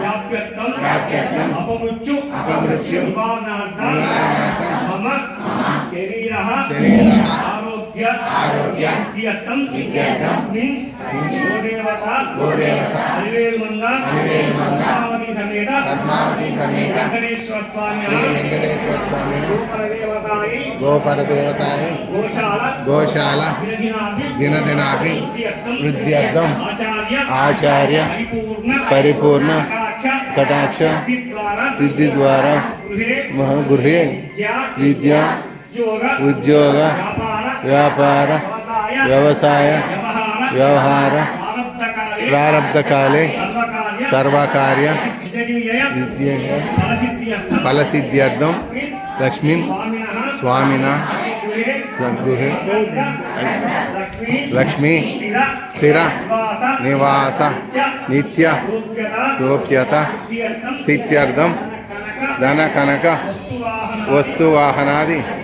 వ్యాప్యత్వం అపమృత్యు నివారణార్థం మమ శరీర आरोग्य आरोग्य गोदेवता गोदेवता हरिवेल पद्मावती पद्मावती स्वामी वेंकटेश्वर गोशाला गोशाला दिन दिनापि आचार्य परिपूर्ण कटाक्ष सिद्धि द्वारा गृह विद्या ಉದ್ಯೋಗ ವ್ಯಾಪಾರ ವ್ಯವಸಾಯ ವ್ಯವಹಾರ ಪ್ರಾರಬ್ಧ ಕಾಲೆ ಸರ್ವಕಾರ್ಯ ಫಲಸಿದ್ಧ್ಯರ್ಥ ಲಕ್ಷ್ಮೀ ಸ್ವಾಮಿನ ಗೃಹೆ ಲಕ್ಷ್ಮೀ ಸ್ಥಿರ ನಿವಾಸ ನಿತ್ಯ ಯೋಗ್ಯತ ಸ್ಥಿತ್ಯರ್ಧಂ ಧನ ಕನಕ ವಸ್ತುವಾಹನಾದಿ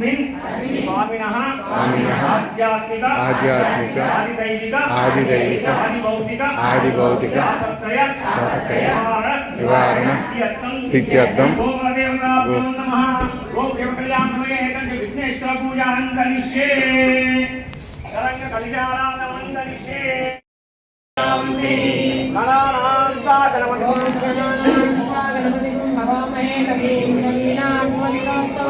అస్మిన్ స్వామినః ఆధ్యాత్మిక ఆధ్యాత్మిక ఆదిదైవిక ఆదిదైవిక ఆదిభౌతిక ఆదిభౌతిక తాపత్రయ తాపత్రయ నివారణ స్థిత్యర్థం విఘ్నేశ్వర పూజాం కరాణాం సాగరమణి జ్యేష్ఠరాజం సర్వాజాం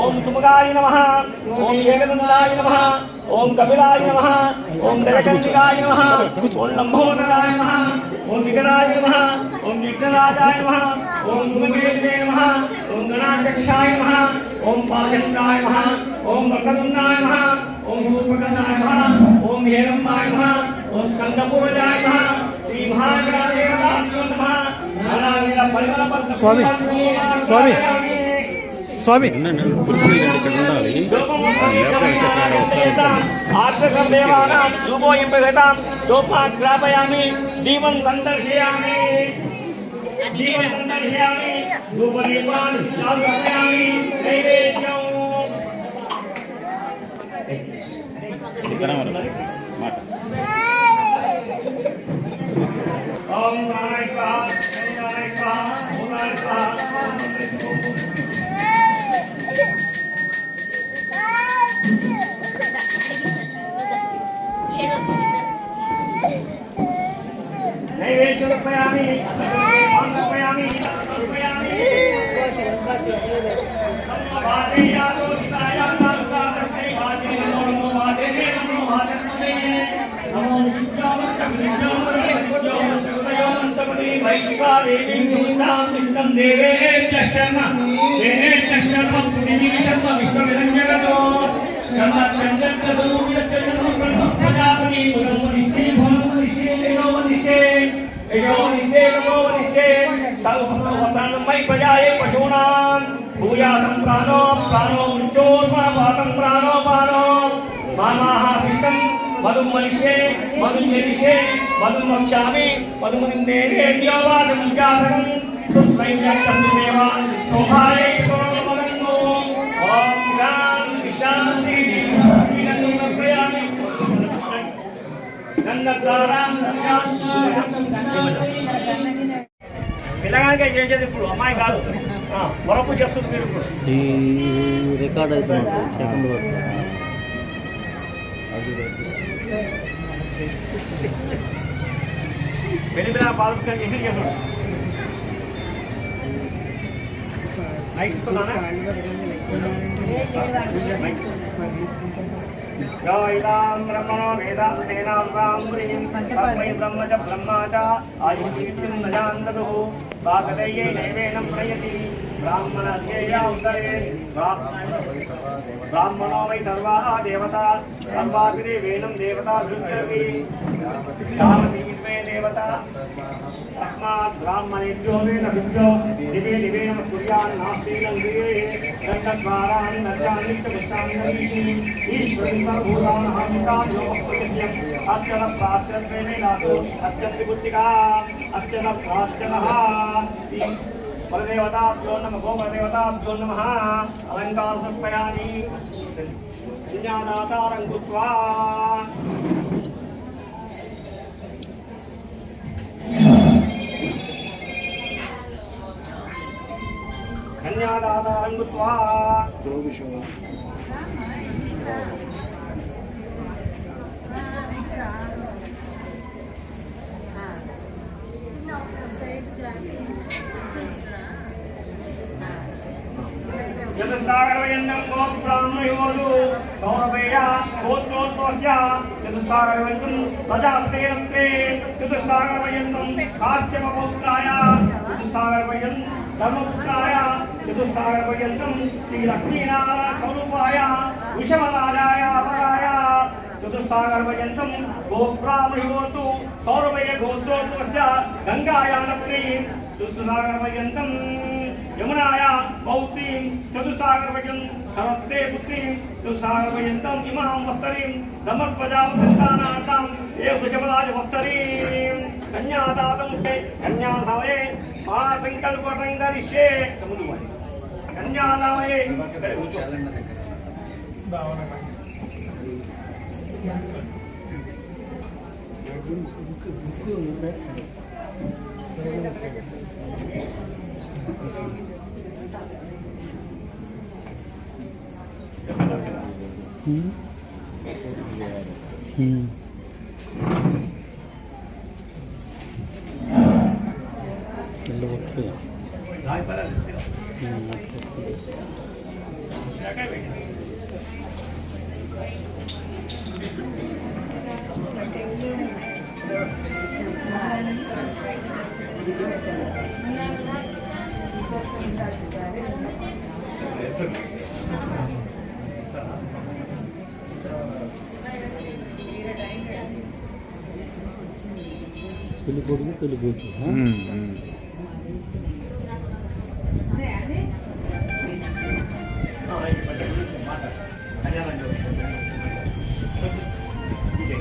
ओम सुमगाय नमः ओम एकदंताय नमः ओम कपिलाय नमः ओम दयकंतिकाय नमः ओम लंबोदराय नमः ओम विकराय नमः ओम विघ्नराजाय नमः ओम गुणवेदने नमः ओम गणाध्यक्षाय नमः ओम पादंताय नमः ओम वक्रतुंडाय नमः ओम सूर्पकनाय नमः ओम हेरम्बाय नमः ओम स्कंदपूर्वाय नमः श्री महागणादेवताभ्यो नमः स्वामी स्वामी స్వామి, స్వామి. స్వామి దీపం సందర్శయామి దీపం సందర్శయామి देवीं सुमुष्टां विष्णुं देवेभ्यश्चर्म देवेभ्यश्चर्म देवीं शर्म विष्णुमिदं जगतो शर्म चन्द्रचतुर्विदश्च जन्म ब्रह्म प्रजापति पुरन्वनिस्से भुवनवनिस्से देवनिस्से यजोनिस्से रमोनिस्से तदुपस्तवचनमै प्रजाये पशूनां भूयासं प्राणो प्राणो मृत्योर्मा पातं प्राणो पानो मामाः विष्णुं జనిషే మధు మక్షామి మధు మునిందేనేద్యోవాదం జాసకం సుస్వైన్యక్తస్దేవాన్ శోభాయై కురుమగన్నో ఓం శాంతి శాంతి శ్రీరంగప్రయామి గంగద్వారాం పిల్లగానికి చేసేది ఇప్పుడు అమ్మాయి కాదు ఆ, వరపు చేస్తుంది మీరు ఇప్పుడు ఈ రికార్డ్ అవుతుంది సెకండ్ వరకు వెలిపిన పాలపుస్తకం చేసి చేస్తాడు మైక్ ఇస్తున్నానా మైక్. యో ఇదాం బ్రహ్మణో వేదాంతేనాం రామ్రియం తస్మై బ్రహ్మ చ బ్రహ్మా చ ఆయుష్యం నజాంతదు కాకదయ్యై నైవేనం ప్రయతి. బ్రాహ్మణస్యేయ ఉదరే. బ్రాహ్మణో వై సర్వా దేవతా. సర్వాగ్రే వేనం దేవతా దృష్టవి తావతీత్వే దేవత. తస్మాత్ బ్రాహ్మణేభ్యో వేద విభ్యో. దివే దివే నమ కుర్యాన్ నాస్తి దివే దండద్వారాన్ నర్యాన్ని చ విష్టాంగరీషి ఈశ్వరం సర్వభూతానాం యోగప్రయత్యం అర్చన ప్రార్థనే. నాతో అత్యంతి పరదేవతాభ్యో నమ గోపదేవతాభ్యో నమ అలంకార సమర్పయామి జ్ఞానాతారం కృత్వా. కన్యాదాతారం కృత్వా. చతుస్తాగరవయండం గోత్రాహ్మయోలు సౌరభేయ గోత్రోత్వస్య చతుస్తాగరవయం ప్రజాశ్రేయంతే చతుస్తాగరవయంతం కాశ్యపౌత్రాయ. చతుస్తాగరవయం ధర్మపుత్రాయ. చతుస్తాగరవయంతం శ్రీ లక్ష్మీనారాయణ స్వరూపాయ విషమరాజాయ వరాయ చతుస్తాగరవయంతం గోప్రామహివోతు సౌరభయ గోత్రోత్వస్య గంగాయానప్రీ യമുനായാ ബൗദ്ധ്യയും ചതുസാഗർഭയും സർവത്തെ പുത്രീം ചതുസാഗർഭയന്തം ഇമാം വസ്തരീം സമർപ്പജാവസന്താനാട്ടാം ഏ വൃഷഭരാജ വസ്തരീം കന്യാദാതം കന്യാധാവേ ആ സങ്കൽപടങ്കരിഷ്യേ കമുതുമായി കന്യാദാവേ ബുക്ക് ബുക്ക് ਹੂੰ। ਹੂੰ। పెళ్లి కొడుకు పెళ్లి కూతురు ఉమ్, ఉమ్. ఆ, రైట్, పట్టు. మాట్లాడు. కన్యాదానం చేయండి. ఇదే.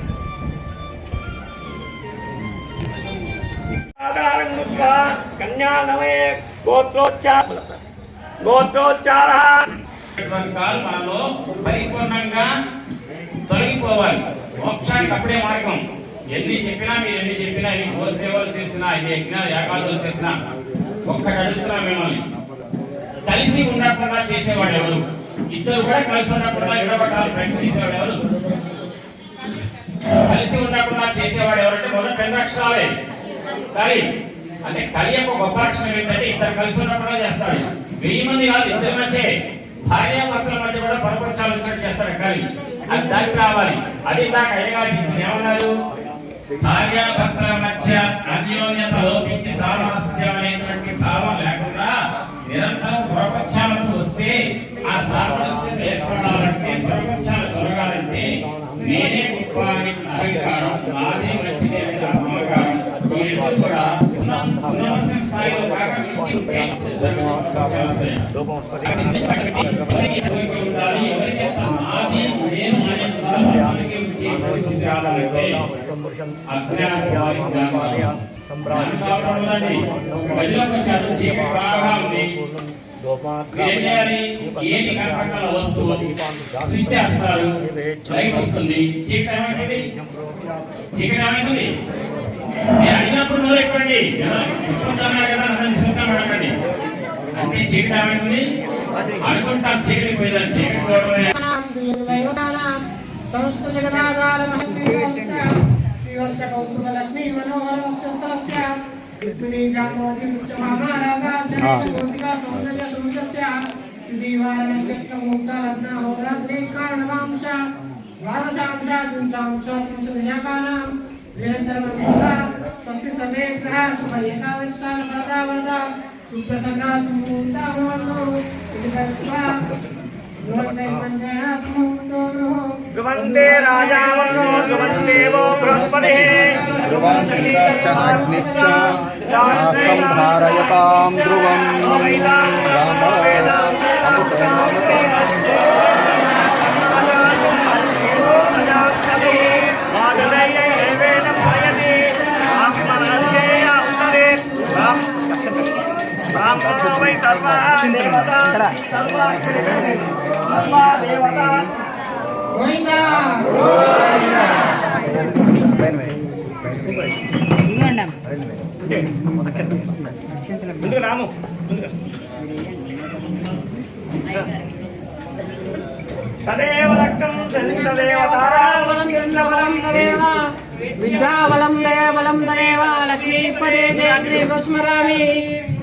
ఆధారం కృత్వా కన్యాదమయే గోత్రోచ్చార గోత్రోచ్చార ఇటువంటి కాలు మనలో పరిపూర్ణంగా తొలగిపోవాలి మోక్షానికి అప్పుడే మార్గం ఎన్ని చెప్పినా మీరు ఎన్ని చెప్పినా ఎన్ని గోసేవలు చేసినా ఎన్ని యజ్ఞాలు యాగాలు చేసినా ఒక్కటి అడుగుతున్నా మిమ్మల్ని. కలిసి ఉండకుండా చేసేవాడు ఎవరు? ఇద్దరు కూడా కలిసి ఉండకుండా విడగొట్టాలి ప్రయత్నం ఎవరు? కలిసి ఉండకుండా చేసేవాడు ఎవరంటే మొదటి రెండు అక్షరాలే కలి. అంటే కలి యొక్క గొప్ప అక్షరం ఏంటంటే ఇద్దరు కలిసి ఉన్నప్పుడు చేస్తాడు వెయ్యి మంది కాదు ఇద్దరి మధ్య. భార్య భర్తల మధ్య కూడా పరపక్షాలు చేస్తాడు కలి. అది దానికి రావాలి. అది దాకా అయ్యగారి ఏమన్నారు? భార్యాభర్తల మధ్య అన్యోన్యత లోపించి సామరస్యం అనేటువంటి భావం లేకుండా నిరంతరం పరపక్షాలతో వస్తే ఆ సామరస్యత ఏర్పడాలంటే పరపక్షాలు తొలగాలంటే నేనే గొప్ప అని అహంకారం నాదే మంచిది అనే అహంకారం ఈ కూడా ఉన్నవలసిన స్థాయిలో బాగా మించి ఉంటే ఎవరికి ఉండాలి ఎవరికి నాది నేను అనే బాగా ఉంది కనపడాల వస్తువు స్విచ్ చేస్తారు లైట్ వస్తుంది చీకటి ఏమైతుంది చీకటి ఏమైతుంది నేను అడిగినప్పుడు నువ్వు చెప్పండి ఇస్తుంటానా కదా నన్ను నిశ్శబ్దం అడగండి అంటే చీకటి ఏమైతుంది అనుకుంటాం చీకటి పోయిందని చీకటి పోవడమే సమస్త జగదాధార శ్రీవత్స కౌస్తుభ లక్ష్మీ మనోహర వక్షస్థలస్య రుక్మిణీ జాంబవతి ఉచ్చమామారాగా జగత్కోటికా సౌందర్య సుమితస్య దీవార నక్షత్ర ముక్త రత్న హోరాత్రే ద్వాదశాంశ స్వస్తి శుభ ఏకాదశాల ఇది ధ్రువంతే రాజావన్నో ధ్రువందేవో బృహస్పతి. ధ్రువంశ్చ అగ్నిశ్చ. రాష్ట్రం ధారయతాం తదేవ లక్ష్యం తదేవ బలం చంద్రబలం తదేవ విద్యాబలం దయబలం తదేవ లక్ష్మీపదే దేగ్రీవ స్మరామి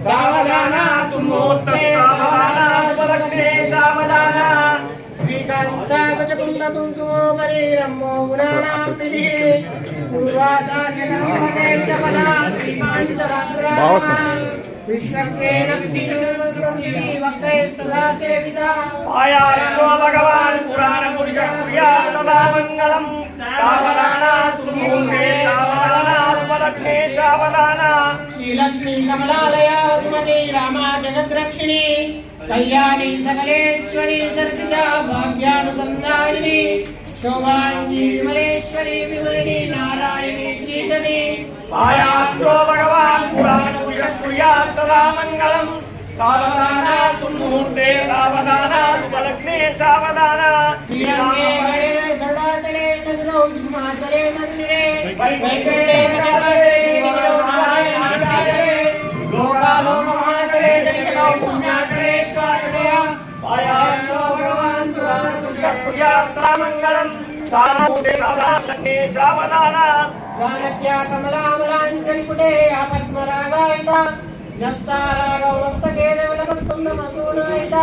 సావధాన ముహూర్తే సావధాన. సావధాన శ్రీకాంతాపచకుండ కుంకుమో మరీరమ్మో గుణానాం పూర్వాచార్య భక్తే సదా సేవితా ఆయాచో భగవాన్ పురాణ పురుష ప్రియా సదా మంగళం. సావధాన సుముహూర్తే సావధాన సుమలక్ష్మే సావధాన. శ్రీలక్ష్మీ కమలాలయ సుమతి రామా జగద్రక్షిణి. కళ్యాణి సకలేశ్వరి సరసిజ భాగ్యానుసందాయిని శోభాంగి విమలేశ్వరి విమలిని నారాయణి శ్రీసని ఆయాచో భగవాన్ పురాణ పురుష ప్రియా సదా మంగళం సావధాన సుముహూర్తే సావధాన సుమలక్ష్మే సావధాన శ్రీరంగే గణే గరుడాచలే నగరౌ సింహాచలే మందిరే వైకుంఠే సామూర్తే సావధాన సావధాన చాణక్య కమలామలాంజలిపుటే ఆపద్మరాగాయిత న్యస్తారాగౌరక్తకేదేవలకత్తుందమసూనాయిత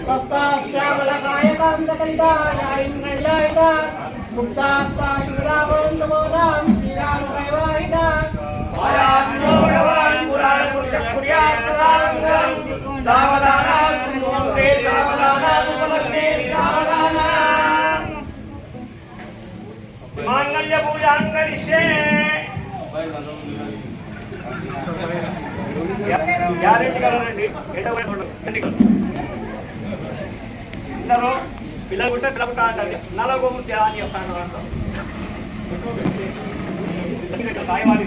స్వస్తాశ్యామలకాయకాంతకలిత యాయింద్రయిలాయిత ముక్తాస్పాశురావంతమోదాం శ్రీరామవైవాహిత ఆయాచో భగవాన్ పురాణ పురుష ప్రియా సదా మంగళం సావధాన సుమూర్తే సావధాన సుమలగ్నే సావధాన మాంగళ్య పూజాం కరిష్యే గ్యారెంటీ కలరండి అందరూ పిల్లలు ఉంటే పిల్లలు కాంటారు నలగో చేస్తాను అంటారు సాయవాడి?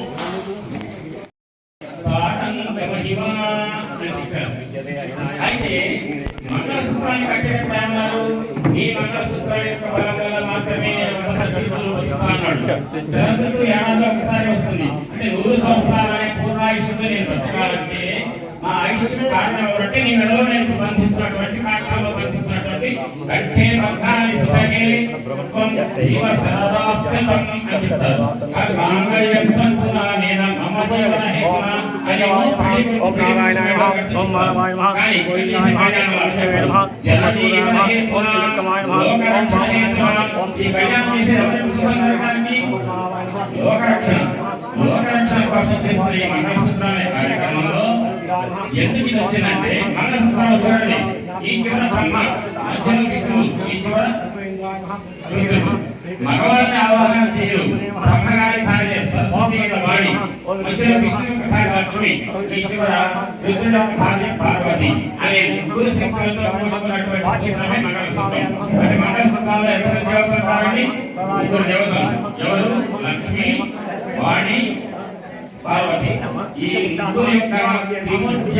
వదులుతా అన్నాడు శరదృతువు ఏడాదిలో ఒకసారి వస్తుంది అంటే నూరు సంవత్సరాలనే పూర్వాయుషుతో నేను బతకాలంటే మా ఆయుష్కు కారణం ఎవరంటే నీ మెడలో నేను బంధిస్తున్నటువంటి కాటంలో బంధిస్తున్నటువంటి కట్టే బంధాన్ని సుతగే త్వం జీవ సరదాస్యతం అని చెప్తారు అది మాంగళ్యం తంతునా నేను మమ జీవన హేతున ఓం నారాయణాయ నమః ఓం మాధవాయ నమః ఓం గోవిందాయ నమః ఓం విష్ణువే లోకరక్షణ లోకరక్షణ కోసం చేస్తున్న ఈ మంగళసూత్రాల కార్యక్రమంలో ఎందుకు ఇది వచ్చిందంటే మంగళసూత్రాలు చూడండి. ఈ చివర బ్రహ్మ మధ్యలో విష్ణువు ఈ చివర మగవారిని ఆవాహన చేయరు. బ్రహ్మగారి భార్య సరస్వతి వాణి మధ్యలో విష్ణు యొక్క భార్య లక్ష్మి ఈ చివర రుద్రుడు యొక్క భార్య పార్వతి అనే ముగ్గురు శక్తులతో కూడుకున్నటువంటి సూత్రమే మంగళసూత్రం అంటే మంగళసూత్రాల్లో ఎంతమంది దేవతలు ఉంటారండి ముగ్గురు దేవతలు. ఎవరు? లక్ష్మి వాణి పార్వతి. ఈ ముగ్గురు యొక్క త్రిమూర్తి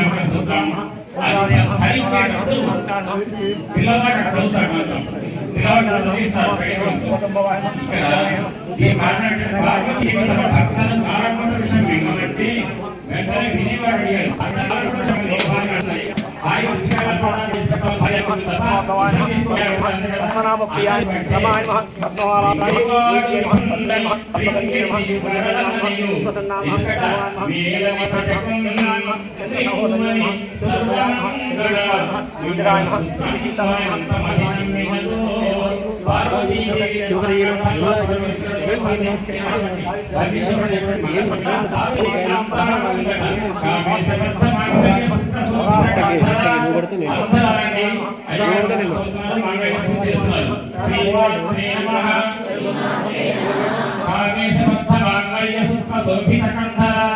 మంగళసూత్రం అది ధరించేటప్పుడు పిల్లవాడు చదువుతాడు మాత్రం. పిల్లవాడు చదివిస్తారు ఈ మాట్లాడిన పార్వతి భక్తులను కాలకోట విషయం విన్నబట్టి వెంటనే వినేవాడు అడిగారు ఆయన విషయాలను ప్రదానం చేసుకోవడం భయం తప్ప విషయం తీసుకోవడం అంతే కదా. సుఖ అందుబట్టి కంధరా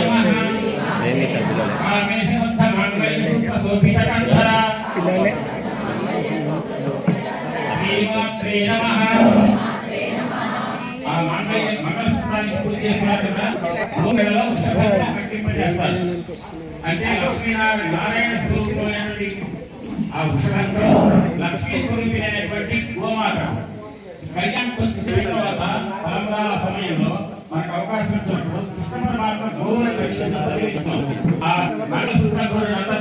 భూమిలో వృషభాన్ని అంటే లక్ష్మీనారాయణ నారాయణ స్వరూపమైనటువంటి ఆ వృషభంలో లక్ష్మీ స్వరూపి అనేటువంటి గోమాత కళ్యాణ్ కొంచెం తర్వాత తలంబరాల సమయంలో మనకు అవకాశం ఇచ్చినప్పుడు కృష్ణ పరమాత్మ గోవుల రక్షణ ఆ మంగళసూత్రం చూడండి